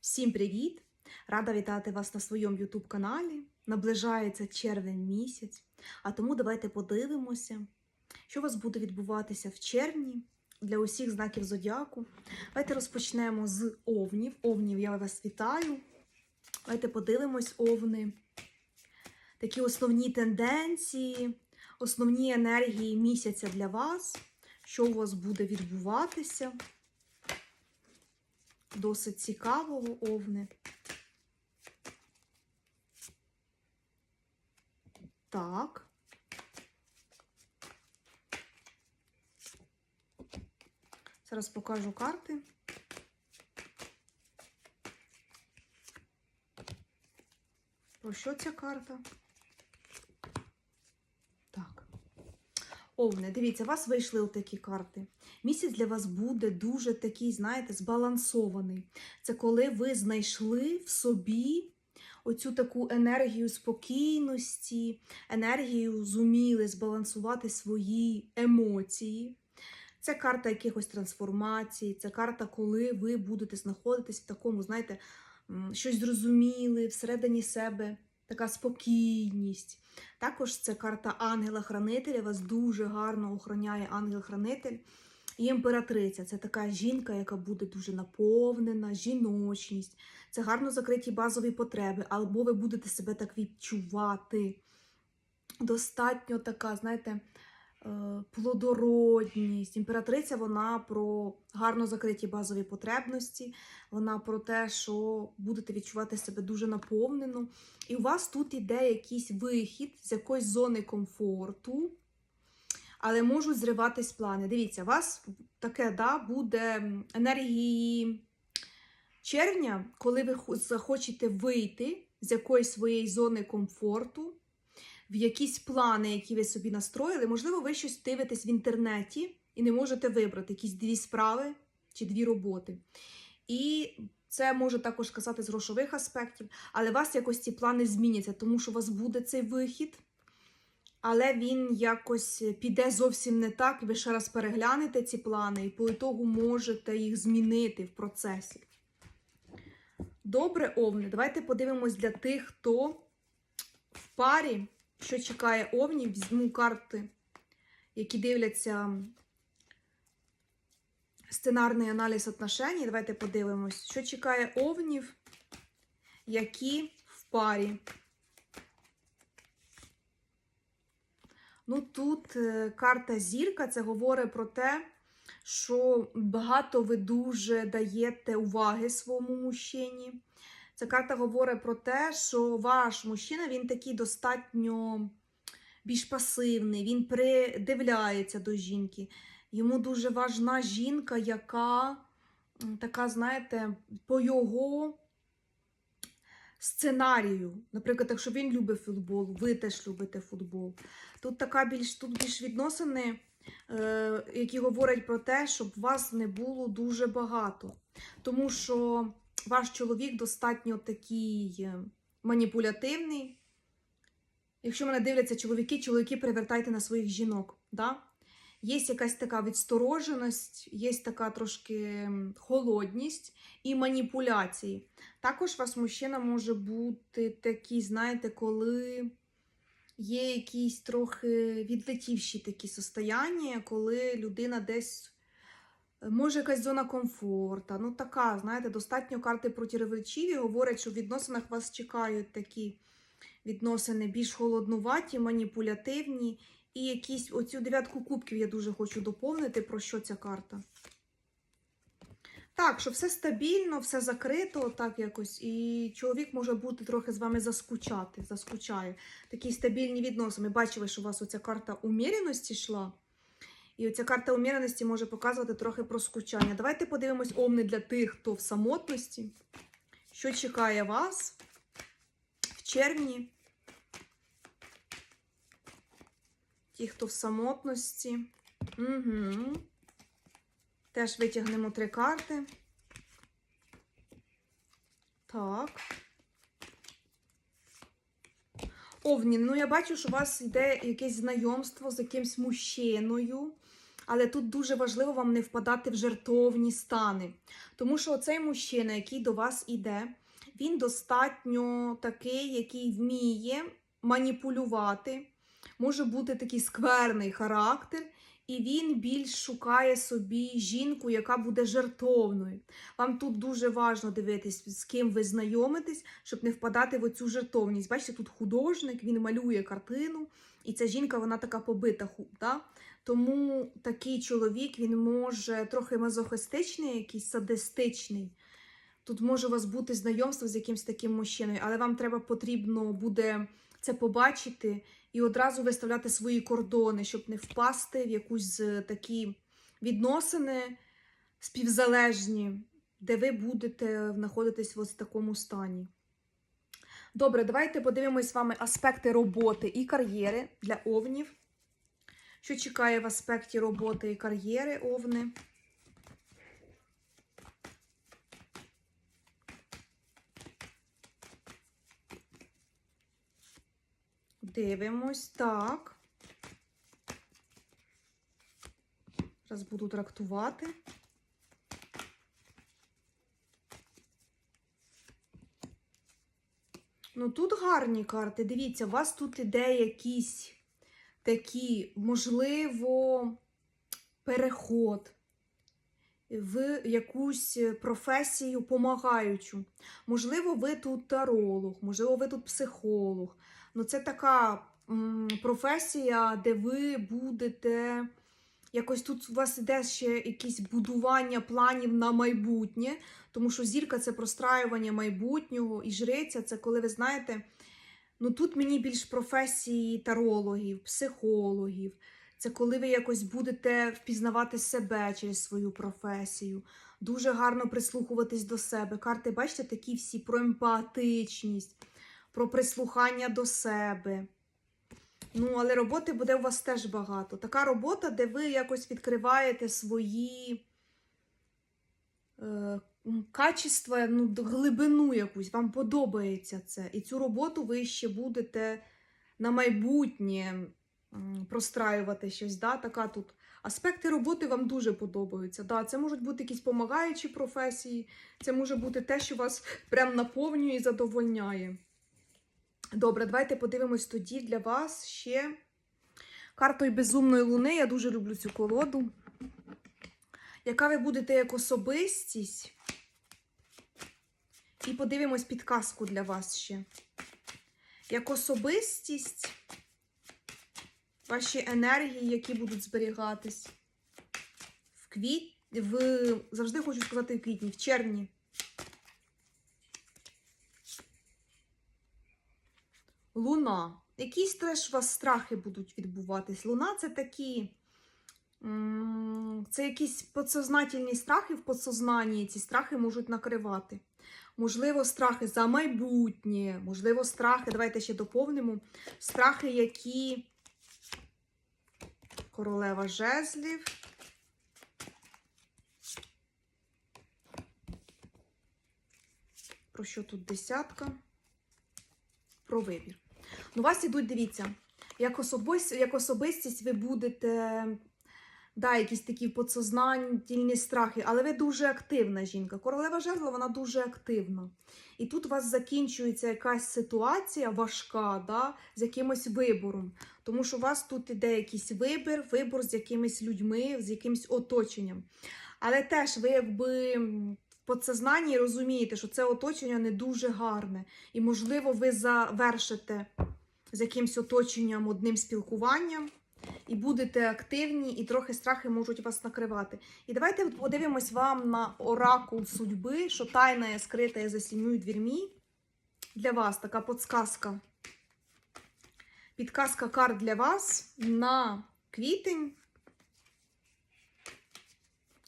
Всім привіт! Рада вітати вас на своєму YouTube каналі. Наближається червень місяць, а тому давайте подивимося, що у вас буде відбуватися в червні для усіх знаків зодіаку. Давайте розпочнемо з овнів. Овнів, я вас вітаю. Давайте подивимось овни. Такі основні тенденції, основні енергії місяця для вас, що у вас буде відбуватися. Досить цікавого овни. Так. Зараз покажу карти. Про що ця карта? Так. Овни, дивіться, у вас вийшли отакі карти. Місяць для вас буде дуже такий, знаєте, збалансований. Це коли ви знайшли в собі оцю таку енергію спокійності, енергію зуміли збалансувати свої емоції. Це карта якихось трансформацій, це карта, коли ви будете знаходитись в такому, знаєте, щось зрозуміли всередині себе, така спокійність. Також це карта ангела-хранителя, вас дуже гарно охороняє ангел-хранитель. І імператриця це така жінка, яка буде дуже наповнена, жіночність. Це гарно закриті базові потреби, або ви будете себе так відчувати. Достатньо така, знаєте, е, плодородність. Імператриця вона про гарно закриті базові потребності, вона про те, що будете відчувати себе дуже наповнено. І у вас тут іде якийсь вихід з якоїсь зони комфорту але можуть зриватись плани. Дивіться, у вас таке да, буде енергії червня, коли ви захочете вийти з якоїсь своєї зони комфорту, в якісь плани, які ви собі настроїли. Можливо, ви щось дивитесь в інтернеті і не можете вибрати якісь дві справи чи дві роботи. І це може також казати з грошових аспектів, але у вас якось ці плани зміняться, тому що у вас буде цей вихід але він якось піде зовсім не так, і ви ще раз переглянете ці плани, і по ітогу можете їх змінити в процесі. Добре, овни. Давайте подивимось для тих, хто в парі, що чекає овнів, візьму карти, які дивляться сценарний аналіз отношень. Давайте подивимось, що чекає овнів, які в парі. Ну тут е, карта зірка це говорить про те, що багато ви дуже даєте уваги своєму мужчині. Ця карта говорить про те, що ваш мужчина він такий достатньо більш пасивний, він придивляється до жінки. Йому дуже важна жінка, яка така, знаєте, по його сценарію. Наприклад, якщо він любить футбол, ви теж любите футбол. Тут така більш тут більш відносини, е, які говорять про те, щоб вас не було дуже багато. Тому що ваш чоловік достатньо такий е, маніпулятивний. Якщо мене дивляться чоловіки, чоловіки привертайте на своїх жінок. Да? Є якась така відстороженість, є така трошки холодність і маніпуляції. Також у вас мужчина може бути такий, знаєте, коли є якісь трохи відлетівші такі состояння, коли людина десь може якась зона комфорту. Ну, така, знаєте, достатньо карти протиречиві говорять, що в відносинах вас чекають такі відносини більш холоднуваті, маніпулятивні. І якісь оцю дев'ятку кубків я дуже хочу доповнити, про що ця карта. Так, що все стабільно, все закрито, так якось, і чоловік може бути трохи з вами заскучати, заскучає. Такі стабільні відносини. Бачили, що у вас оця карта уміреності йшла. І оця карта уміреності може показувати трохи про скучання. Давайте подивимось омни для тих, хто в самотності. Що чекає вас в червні? Ті, хто в самотності. Угу. Теж витягнемо три карти. Так. Овні, ну я бачу, що у вас йде якесь знайомство з якимсь мужчиною. Але тут дуже важливо вам не впадати в жертовні стани. Тому що оцей мужчина, який до вас іде, він достатньо такий, який вміє маніпулювати, може бути такий скверний характер, і він більш шукає собі жінку, яка буде жертовною. Вам тут дуже важливо дивитись, з ким ви знайомитесь, щоб не впадати в оцю жертовність. Бачите, тут художник, він малює картину, і ця жінка вона така побита. Да? Тому такий чоловік він може трохи мазохистичний, якийсь садистичний. Тут може у вас бути знайомство з якимось таким мужчиною, але вам треба потрібно буде це побачити і одразу виставляти свої кордони, щоб не впасти в якусь такі відносини співзалежні, де ви будете знаходитись в ось такому стані. Добре, давайте подивимось з вами аспекти роботи і кар'єри для овнів. Що чекає в аспекті роботи і кар'єри овни? Дивимось, так. Зараз буду трактувати. Ну, тут гарні карти. Дивіться, у вас тут іде якісь такі, можливо, переход в якусь професію помагаючу. Можливо, ви тут таролог, можливо, ви тут психолог. Ну, це така м, професія, де ви будете. Якось тут у вас іде ще якесь будування планів на майбутнє, тому що зірка це простраювання майбутнього, і жриця це коли ви знаєте, ну тут мені більш професії тарологів, психологів. Це коли ви якось будете впізнавати себе через свою професію, дуже гарно прислухуватись до себе. Карти, бачите, такі всі про емпатичність, про прислухання до себе. Ну, але роботи буде у вас теж багато. Така робота, де ви якось відкриваєте свої е, качества, ну, глибину якусь, вам подобається це. І цю роботу ви ще будете на майбутнє простраювати щось. Да? Така тут. Аспекти роботи вам дуже подобаються. Да, це можуть бути якісь помагаючі професії, це може бути те, що вас прям наповнює і задовольняє. Добре, давайте подивимось тоді для вас ще картою безумної луни. Я дуже люблю цю колоду. Яка ви будете як особистість? І подивимось підказку для вас ще. Як особистість, ваші енергії, які будуть зберігатись в квіт... в... завжди хочу сказати в квітні, в червні. Луна. Якісь теж у вас страхи будуть відбуватись. Луна це такі. Це якісь подсознательні страхи в подсознанні. Ці страхи можуть накривати. Можливо, страхи за майбутнє, можливо, страхи, давайте ще доповнимо. Страхи, які королева жезлів. Про що тут десятка? Про вибір. Ну, у вас ідуть, дивіться, як, особис... як особистість ви будете, да, якісь такі подсознательні страхи, але ви дуже активна жінка. Королева жезла, вона дуже активна. І тут у вас закінчується якась ситуація важка, да, з якимось вибором. Тому що у вас тут іде якийсь вибір, вибор з якимись людьми, з якимось оточенням. Але теж ви якби подсознанні розумієте, що це оточення не дуже гарне. І, можливо, ви завершите з якимось оточенням одним спілкуванням, і будете активні, і трохи страхи можуть вас накривати. І давайте подивимось вам на оракул судьби, що тайна скрита за сім'ю двірмі. Для вас така подсказка. Підказка карт для вас на квітень.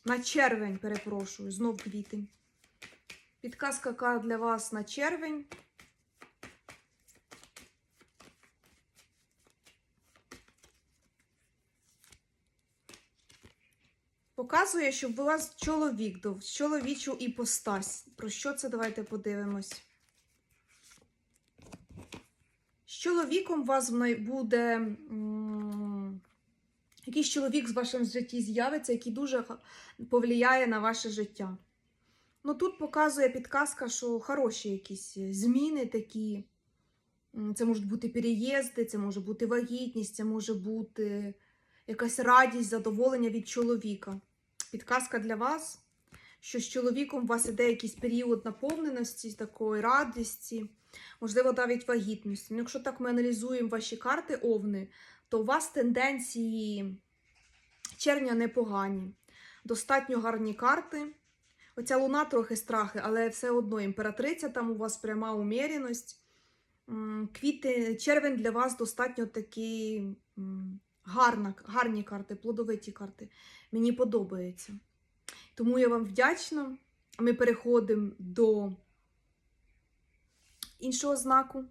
На червень, перепрошую, знов квітень. Підказка карт для вас на червень. Показує, щоб у вас чоловік чоловічу іпостась. Про що це? Давайте подивимось. З чоловіком у вас буде м, Якийсь чоловік в вашому житті з'явиться, який дуже повлияє на ваше життя. Ну тут показує підказка, що хороші якісь зміни такі. Це можуть бути переїзди, це може бути вагітність, це може бути якась радість, задоволення від чоловіка. Підказка для вас, що з чоловіком у вас іде якийсь період наповненості, такої радості, можливо, навіть вагітності. Ну, якщо так ми аналізуємо ваші карти овни, то у вас тенденції червня непогані, достатньо гарні карти. Оця луна трохи страхи, але все одно імператриця, там у вас пряма уміряність. Квіти, червень для вас достатньо такі м, гарна, гарні карти, плодовиті карти. Мені подобається. Тому я вам вдячна. Ми переходимо до іншого знаку.